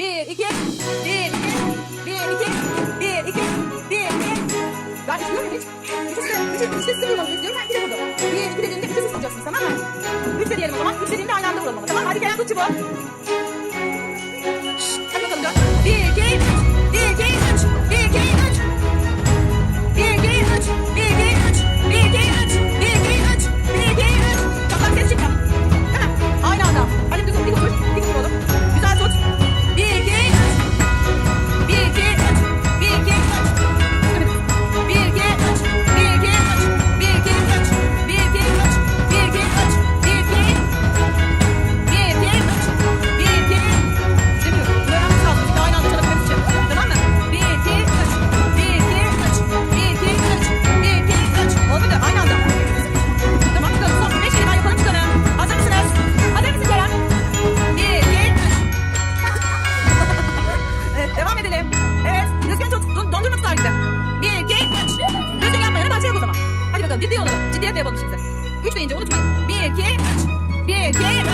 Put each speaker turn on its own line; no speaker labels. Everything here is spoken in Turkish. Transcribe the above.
Bir, iki, bir, iki, bir, iki, bir, iki, bir, iki. Ben istiyorum hiç. Üçü size, üçü, üçte size vurmamı istiyorum. Sen ikide vurdun. Bir, iki dediğimde üçü siz vuracaksınız tamam mı? Üç de diyelim o zaman. Üç dediğimde aynı anda vuralım ama tamam mı? Hadi Kerem tut çubuğu. Evet, rüzgar çok tutun, dondurma tutar bize. Bir, iki, üç. Rüzgar yapmayana başlayalım o zaman. Hadi bakalım, ciddi olalım. Ciddiyetle yapalım şimdi. Üç deyince unutmayın. Bir, iki, üç. Bir, iki, üç.